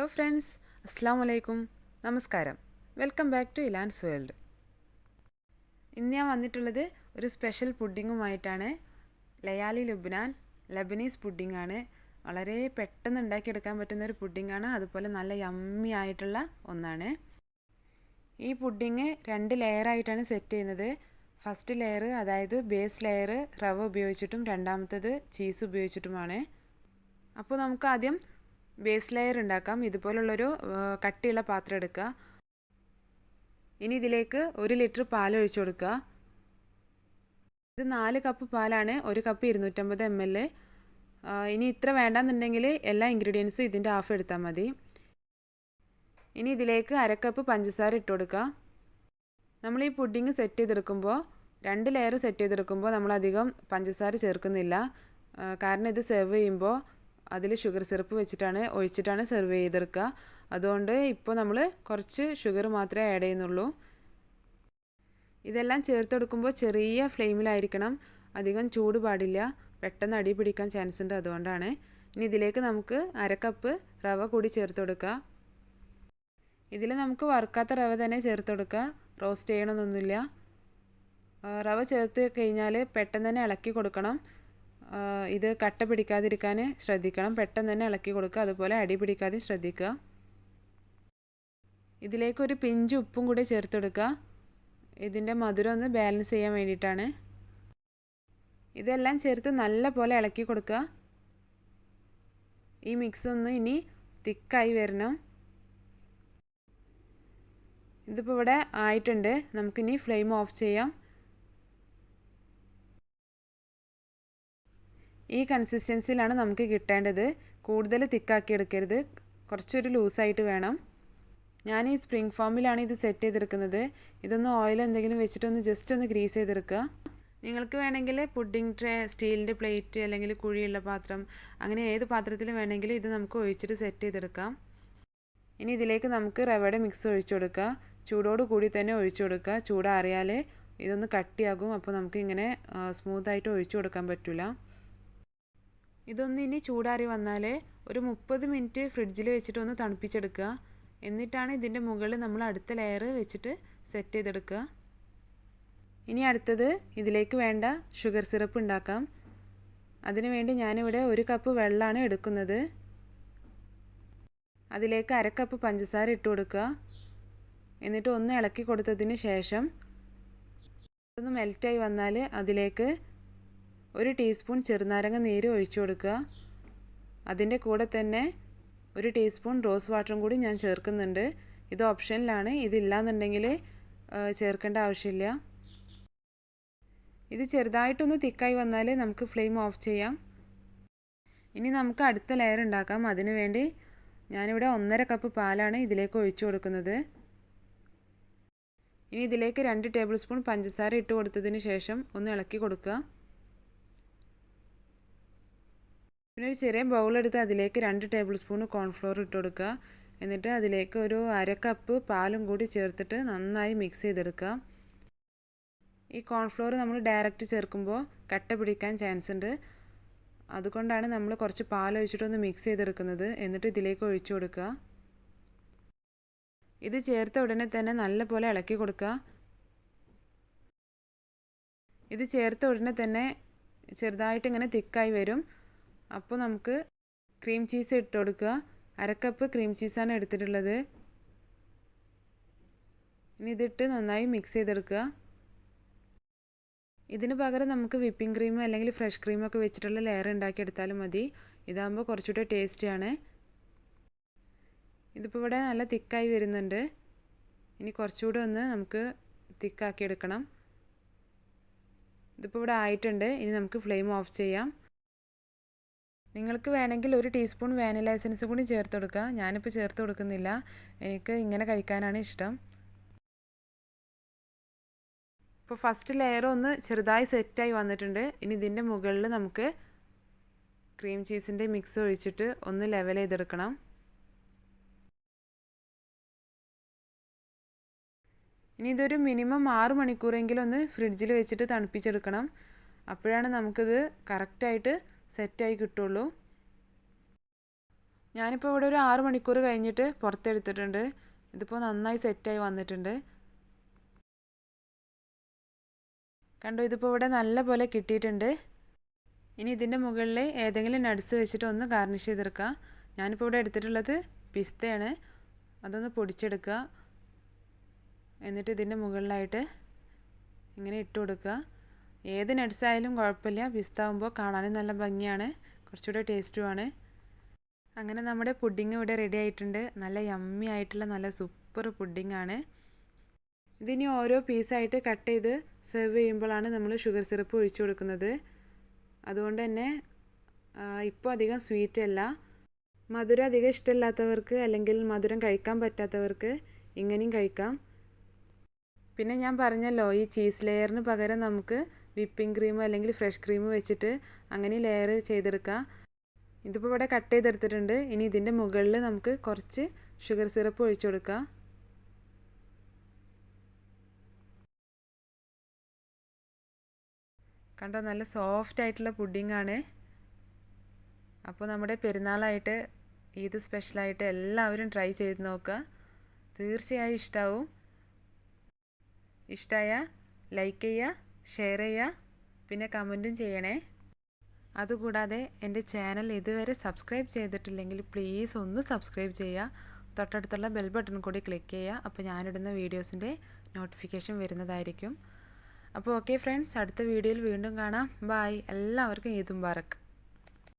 Hello friends അസ്സാം വലൈക്കും നമസ്കാരം welcome back to Ilan's world ഇന്ന് ഞാൻ വന്നിട്ടുള്ളത് ഒരു സ്പെഷ്യൽ പുഡിങ്ങുമായിട്ടാണ് ലയാലി ലുബ്നാൻ ലബനീസ് പുഡിങ്ങാണ് വളരെ പെട്ടെന്ന് ഉണ്ടാക്കിയെടുക്കാൻ പറ്റുന്ന ഒരു പുഡിങ്ങാണ് അതുപോലെ നല്ല യമ്മി ആയിട്ടുള്ള ഒന്നാണ്. ഈ പുഡിങ് രണ്ട് ലെയറായിട്ടാണ് സെറ്റ് ചെയ്യുന്നത്. ഫസ്റ്റ് ലെയർ അതായത് ബേസ് ലെയർ റവ ഉപയോഗിച്ചിട്ടും രണ്ടാമത്തേത് ചീസ് ഉപയോഗിച്ചിട്ടുമാണ്. അപ്പോൾ നമുക്ക് ആദ്യം ബേസ് ലെയർ ഉണ്ടാക്കാം. ഇതുപോലുള്ളൊരു കട്ടിയുള്ള പാത്രം എടുക്കുക. ഇനി ഇതിലേക്ക് ഒരു ലിറ്റർ പാൽ ഒഴിച്ചു കൊടുക്കുക. ഇത് നാല് കപ്പ് പാലാണ് ഒരു കപ്പ് ഇരുന്നൂറ്റമ്പത് എം എൽ. ഇനി ഇത്ര വേണ്ടെന്നുണ്ടെങ്കിൽ എല്ലാ ഇൻഗ്രീഡിയൻസും ഇതിന്റെ ഹാഫ് എടുത്താൽ മതി. ഇനി ഇതിലേക്ക് അരക്കപ്പ് പഞ്ചസാര ഇട്ട് കൊടുക്കുക. നമ്മൾ ഈ പുഡിങ് സെറ്റ് ചെയ്തെടുക്കുമ്പോൾ രണ്ട് ലെയർ സെറ്റ് ചെയ്തെടുക്കുമ്പോൾ നമ്മളധികം പഞ്ചസാര ചേർക്കുന്നില്ല. കാരണം ഇത് സെർവ് ചെയ്യുമ്പോൾ അതിൽ ഷുഗർ സിറപ്പ് വെച്ചിട്ടാണ് ഒഴിച്ചിട്ടാണ് സെർവ് ചെയ്തെടുക്കുക. അതുകൊണ്ട് ഇപ്പോൾ നമ്മൾ കുറച്ച് ഷുഗർ മാത്രമേ ആഡ് ചെയ്യുന്നുള്ളൂ. ഇതെല്ലാം ചേർത്തെടുക്കുമ്പോൾ ചെറിയ ഫ്ലെയിമിലായിരിക്കണം. അധികം ചൂട് പാടില്ല. പെട്ടെന്ന് അടി പിടിക്കാൻ ചാൻസ് ഉണ്ട് അതുകൊണ്ടാണ്. ഇനി ഇതിലേക്ക് നമുക്ക് അരക്കപ്പ് റവ കൂടി ചേർത്ത് കൊടുക്കുക. ഇതിൽ നമുക്ക് വറുക്കാത്ത റവ തന്നെ ചേർത്ത് കൊടുക്കുക. റോസ്റ്റ് ചെയ്യണമെന്നൊന്നുമില്ല റവ ചേർത്ത് കഴിഞ്ഞാൽ പെട്ടെന്ന് തന്നെ ഇളക്കി കൊടുക്കണം. ഇത് കട്ട പിടിക്കാതിരിക്കാൻ ശ്രദ്ധിക്കണം. പെട്ടെന്ന് തന്നെ ഇളക്കി കൊടുക്കുക. അതുപോലെ അടി പിടിക്കാതെ ശ്രദ്ധിക്കുക. ഇതിലേക്ക് ഒരു പിഞ്ച് ഉപ്പും കൂടി ചേർത്തെടുക്കുക. ഇതിന്റെ മധുരം ഒന്ന് ബാലൻസ് ചെയ്യാൻ വേണ്ടിയിട്ടാണ്. ഇതെല്ലാം ചേർത്ത് നല്ല പോലെ ഇളക്കി കൊടുക്കുക. ഈ മിക്സ് ഒന്ന് ഇനി തിക്കായി വരണം. ഇതിപ്പോൾ ഇവിടെ ആയിട്ടുണ്ട്. നമുക്കിനി ഫ്ലെയിം ഓഫ് ചെയ്യാം. ഈ കൺസിസ്റ്റൻസിയിലാണ് നമുക്ക് കിട്ടേണ്ടത്. കൂടുതൽ തിക്കാക്കി എടുക്കരുത്. കുറച്ചൊരു ലൂസായിട്ട് വേണം. ഞാൻ ഈ സ്പ്രിംഗ് ഫോമിലാണ് ഇത് സെറ്റ് ചെയ്തെടുക്കുന്നത്. ഇതൊന്ന് ഓയിൽ എന്തെങ്കിലും വെച്ചിട്ടൊന്ന് ജസ്റ്റ് ഒന്ന് ഗ്രീസ് ചെയ്തെടുക്കുക. നിങ്ങൾക്ക് വേണമെങ്കിൽ പുഡിംഗ് ട്രേ സ്റ്റീലിന്റെ പ്ലേറ്റ് അല്ലെങ്കിൽ കുഴിയുള്ള പാത്രം അങ്ങനെ ഏത് പാത്രത്തിൽ വേണമെങ്കിലും ഇത് നമുക്ക് ഒഴിച്ചിട്ട് സെറ്റ് ചെയ്തെടുക്കാം. ഇനി ഇതിലേക്ക് നമുക്ക് റവയുടെ മിക്സ് ഒഴിച്ചു കൊടുക്കുക. ചൂടോട് കൂടി തന്നെ ഒഴിച്ചു കൊടുക്കുക. ചൂടാറിയാൽ ഇതൊന്ന് കട്ടിയാകും. അപ്പോൾ നമുക്ക് നമുക്കിങ്ങനെ സ്മൂത്തായിട്ട് ഒഴിച്ചു കൊടുക്കാൻ പറ്റില്ല ഇതൊന്ന് ഇനി ചൂടാറി വന്നാൽ ഒരു മുപ്പത് മിനിറ്റ് ഫ്രിഡ്ജിൽ വെച്ചിട്ട് ഒന്ന് തണുപ്പിച്ചെടുക്കുക. എന്നിട്ടാണ് ഇതിന്റെ മുകളിൽ നമ്മൾ അടുത്ത ലെയർ വെച്ചിട്ട് സെറ്റ് ചെയ്തെടുക്കുക. ഇനി അടുത്തത് ഇതിലേക്ക് വേണ്ട ഷുഗർ സിറപ്പ് ഉണ്ടാക്കാം. അതിനു വേണ്ടി ഞാനിവിടെ ഒരു കപ്പ് വെള്ളമാണ് എടുക്കുന്നത്. അതിലേക്ക് അരക്കപ്പ് പഞ്ചസാര ഇട്ട് കൊടുക്കുക. എന്നിട്ട് ഒന്ന് ഇളക്കി കൊടുത്തതിന് ശേഷം ഒന്ന് മെൽറ്റായി വന്നാൽ അതിലേക്ക് ഒരു ടീസ്പൂൺ ചെറുനാരങ്ങ നീര് ഒഴിച്ചു കൊടുക്കുക. അതിന്റെ കൂടെ തന്നെ ഒരു ടീസ്പൂൺ റോസ് വാട്ടറും കൂടി ഞാൻ ചേർക്കുന്നുണ്ട്. ഇത് ഓപ്ഷനിലാണ്. ഇതില്ലാന്നുണ്ടെങ്കിൽ ചേർക്കേണ്ട ആവശ്യമില്ല. ഇത് ചെറുതായിട്ടൊന്ന് തിക്കായി വന്നാൽ നമുക്ക് ഫ്ലെയിം ഓഫ് ചെയ്യാം. ഇനി നമുക്ക് അടുത്ത ലെയർ ഉണ്ടാക്കാം. അതിനു വേണ്ടി ഞാനിവിടെ ഒന്നര കപ്പ് പാലാണ് ഇതിലേക്ക് ഒഴിച്ചു കൊടുക്കുന്നത്. ഇനി ഇതിലേക്ക് രണ്ട് ടേബിൾ സ്പൂൺ പഞ്ചസാര ഇട്ട് കൊടുത്തതിന് ശേഷം ഒന്ന് ഇളക്കി കൊടുക്കുക. പിന്നെ ഒരു ചെറിയ ബൗൾ എടുത്ത് അതിലേക്ക് രണ്ട് ടേബിൾ സ്പൂൺ കോൺഫ്ലോർ ഇട്ട് കൊടുക്കുക. എന്നിട്ട് അതിലേക്ക് ഒരു അര കപ്പ് പാലും കൂടി ചേർത്തിട്ട് നന്നായി മിക്സ് ചെയ്തെടുക്കുക. ഈ കോൺഫ്ലോർ നമ്മൾ ഡയറക്റ്റ് ചേർക്കുമ്പോൾ കട്ട പിടിക്കാൻ ചാൻസ് ഉണ്ട്. അതുകൊണ്ടാണ് നമ്മൾ കുറച്ച് പാൽ ഒഴിച്ചിട്ടൊന്ന് മിക്സ് ചെയ്തെടുക്കുന്നത്. എന്നിട്ട് ഇതിലേക്ക് ഒഴിച്ചു കൊടുക്കുക. ഇത് ചേർത്ത ഉടനെ തന്നെ നല്ലപോലെ ഇളക്കി കൊടുക്കുക. ഇത് ചേർത്ത ഉടനെ തന്നെ ചെറുതായിട്ട് ഇങ്ങനെ തിക്കായി വരും. അപ്പോൾ നമുക്ക് ക്രീം ചീസ് ഇട്ട് കൊടുക്കുക. അരക്കപ്പ് ക്രീം ചീസാണ് എടുത്തിട്ടുള്ളത്. ഇനി ഇതിട്ട് നന്നായി മിക്സ് ചെയ്തെടുക്കുക. ഇതിന് പകരം നമുക്ക് വിപ്പിംഗ് ക്രീം അല്ലെങ്കിൽ ഫ്രഷ് ക്രീമൊക്കെ വെച്ചിട്ടുള്ള ലെയർ ഉണ്ടാക്കിയെടുത്താലും മതി. ഇതാകുമ്പോൾ കുറച്ചുകൂടെ ടേസ്റ്റിയാണ് ഇതിപ്പോൾ ഇവിടെ നല്ല തിക്കായി വരുന്നുണ്ട്. ഇനി കുറച്ചുകൂടെ ഒന്ന് നമുക്ക് തിക്കാക്കി എടുക്കണം. ഇതിപ്പോൾ ഇവിടെ ആയിട്ടുണ്ട്. ഇനി നമുക്ക് ഫ്ലെയിം ഓഫ് ചെയ്യാം. നിങ്ങൾക്ക് വേണമെങ്കിൽ ഒരു ടീസ്പൂൺ വാനില എസൻസ് കൂടി ചേർത്ത് കൊടുക്കുക. ഞാനിപ്പോൾ ചേർത്ത് കൊടുക്കുന്നില്ല. എനിക്ക് ഇങ്ങനെ കഴിക്കാനാണ് ഇഷ്ടം. ഇപ്പോൾ ഫസ്റ്റ് ലെയർ ഒന്ന് ചെറുതായി സെറ്റായി വന്നിട്ടുണ്ട്. ഇനി ഇതിന്റെ മുകളിൽ നമുക്ക് ക്രീം ചീസിന്റെ മിക്സ് ഒഴിച്ചിട്ട് ഒന്ന് ലെവൽ ചെയ്തെടുക്കണം. ഇനി ഇതൊരു മിനിമം ആറ് മണിക്കൂറെങ്കിലും ഒന്ന് ഫ്രിഡ്ജിൽ വെച്ചിട്ട് തണുപ്പിച്ചെടുക്കണം. അപ്പോഴാണ് നമുക്കിത് കറക്റ്റായിട്ട് സെറ്റായി കിട്ടുള്ളൂ. ഞാനിപ്പോൾ ഇവിടെ ഒരു ആറ് മണിക്കൂർ കഴിഞ്ഞിട്ട് പുറത്തെടുത്തിട്ടുണ്ട്. ഇതിപ്പോൾ നന്നായി സെറ്റായി വന്നിട്ടുണ്ട്. കണ്ടോ ഇതിപ്പോൾ ഇവിടെ നല്ല പോലെ കിട്ടിയിട്ടുണ്ട്. ഇനി ഇതിന്റെ മുകളിൽ ഏതെങ്കിലും നട്സ് വെച്ചിട്ട് ഒന്ന് ഗാർണിഷ് ചെയ്തെടുക്കുക ഞാനിപ്പോൾ ഇവിടെ എടുത്തിട്ടുള്ളത് പിസ്തയാണ്. അതൊന്ന് പൊടിച്ചെടുക്കുക എന്നിട്ട് ഇതിന്റെ മുകളിലായിട്ട് ഇങ്ങനെ ഇട്ട് കൊടുക്കുക ഏത് നട്സ് ആയാലും കുഴപ്പമില്ല. പിസ്താവുമ്പോൾ കാണാനും നല്ല ഭംഗിയാണ്. കുറച്ചുകൂടെ ടേസ്റ്റുമാണ്. അങ്ങനെ നമ്മുടെ പുഡിങ് ഇവിടെ റെഡി ആയിട്ടുണ്ട്. നല്ല യമ്മി ആയിട്ടുള്ള നല്ല സൂപ്പർ പുഡിംഗ് ആണ്. ഇതിനി ഓരോ പീസായിട്ട് കട്ട് ചെയ്ത് സെർവ് ചെയ്യുമ്പോഴാണ് നമ്മൾ ഷുഗർ സിറപ്പ് ഒഴിച്ചു കൊടുക്കുന്നത്. അതുകൊണ്ട് തന്നെ ഇപ്പോൾ അധികം സ്വീറ്റ് അല്ല. മധുരം അധികം ഇഷ്ടമില്ലാത്തവർക്ക് അല്ലെങ്കിൽ മധുരം കഴിക്കാൻ പറ്റാത്തവർക്ക് ഇങ്ങനെയും കഴിക്കാം. പിന്നെ ഞാൻ പറഞ്ഞല്ലോ ഈ ചീസ് ലെയറിന് പകരം നമുക്ക് വിപ്പിംഗ് ക്രീം അല്ലെങ്കിൽ ഫ്രഷ് ക്രീം വെച്ചിട്ട് അങ്ങനെ ലെയർ ചെയ്തെടുക്കുക ഇതിപ്പോൾ ഇവിടെ കട്ട് ചെയ്തെടുത്തിട്ടുണ്ട്. ഇനി ഇതിന്റെ മുകളിൽ നമുക്ക് കുറച്ച് ഷുഗർ സിറപ്പ് ഒഴിച്ചു കൊടുക്കുക കണ്ടോ നല്ല സോഫ്റ്റ് ആയിട്ടുള്ള പുഡിംഗ് ആണ്. അപ്പോൾ നമ്മുടെ പെരുന്നാളായിട്ട് ഈദ് സ്പെഷ്യലായിട്ട് എല്ലാവരും ട്രൈ ചെയ്ത് നോക്കുക തീർച്ചയായും ഇഷ്ടമാവും ഇഷ്ടമായ ലൈക്ക് ചെയ്യുക ഷെയർ ചെയ്യുക. പിന്നെ കമന്റും ചെയ്യണേ. അതുകൂടാതെ എന്റെ ചാനൽ ഇതുവരെ സബ്സ്ക്രൈബ് ചെയ്തിട്ടില്ലെങ്കിൽ പ്ലീസ് ഒന്ന് സബ്സ്ക്രൈബ് ചെയ്യുക. തൊട്ടടുത്തുള്ള ബെൽ ബട്ടൺ കൂടി ക്ലിക്ക് ചെയ്യുക. അപ്പോൾ ഞാനിടുന്ന വീഡിയോസിന്റെ നോട്ടിഫിക്കേഷൻ വരുന്നതായിരിക്കും. അപ്പോൾ ഓക്കെ ഫ്രണ്ട്സ് അടുത്ത വീഡിയോയിൽ വീണ്ടും കാണാം. ബായ് എല്ലാവർക്കും ഈദും മുബാറക്ക്